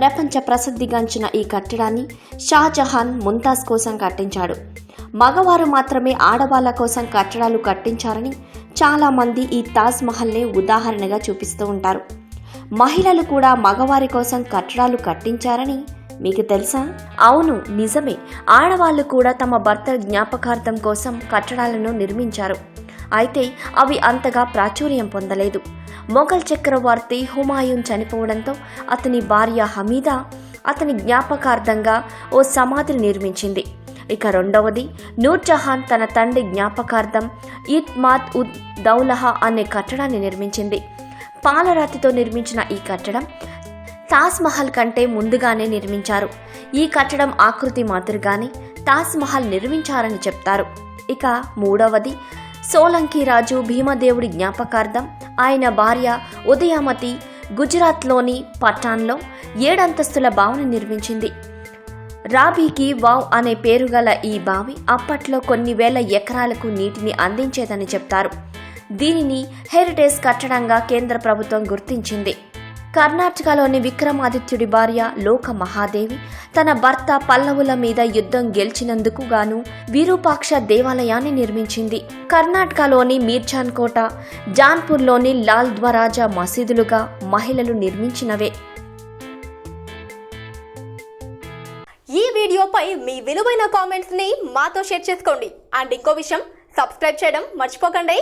ప్రపంచ ప్రసిద్ధిగాంచిన ఈ కట్టడాన్ని షాజహాన్ ముంతాజ్ కోసం కట్టించాడు. మగవారు మాత్రమే ఆడవాళ్ళ కోసం కట్టడాలు కట్టించారని చాలామంది ఈ తాజ్ మహల్నే ఉదాహరణగా చూపిస్తూ ఉంటారు. మహిళలు కూడా మగవారి కోసం కట్టడాలు కట్టించారని మీకు తెలుసా? అవును నిజమే. ఆడవాళ్ళు కూడా తమ భర్త జ్ఞాపకార్థం కోసం కట్టడాలను నిర్మించారు. అయితే అవి అంతగా ప్రాచుర్యం పొందలేదు. మొఘల్ చక్రవర్తి హుమాయూన్ చనిపోవడంతో అతని భార్య హమీదా అతని జ్ఞాపకార్థంగా ఓ సమాధిని నిర్మించింది. ఇక రెండవది నూర్జహాన్ తన తండ్రి జ్ఞాపకార్థం ఇత్మాత్ ఉద్ దౌలహా అనే కట్టడాన్ని నిర్మించింది. పాలరాతితో నిర్మించిన ఈ కట్టడం తాజ్ మహల్ కంటే ముందుగానే నిర్మించారు. ఈ కట్టడం ఆకృతి మాదిరిగానే తాజ్ మహల్ నిర్మించారని చెప్తారు. ఇక మూడవది సోలంకి రాజు భీమదేవుడి జ్ఞాపకార్థం ఆయన భార్య ఉదయమతి గుజరాత్లోని పట్టాన్లో ఏడంతస్తుల బావిని నిర్మించింది. రాబీకి వావ్ అనే పేరు గల ఈ బావి అప్పట్లో కొన్ని వేల ఎకరాలకు నీటిని అందించేదని చెప్తారు. దీనిని హెరిటేజ్ కట్టడంగా కేంద్ర ప్రభుత్వం గుర్తించింది. కర్ణాటకలోని విక్రమాదిత్యుడి భార్య లోక మహాదేవి తన భర్త పల్లవుల మీద యుద్ధం గెలిచినందుకు గాను విరూపాక్ష దేవాలయాన్ని నిర్మించింది. కర్ణాటకలోని మీర్జాన్ కోట జాన్పూర్లోని లాల్ ద్వారాజా మసీదులుగా మహిళలు నిర్మించినవే. ఈ వీడియోపై మీ విలువైన కామెంట్స్ని మాతో షేర్ చేసుకోండి. అండ్ ఇంకో విషయం సబ్స్క్రైబ్ చేయడం మర్చిపోకండి.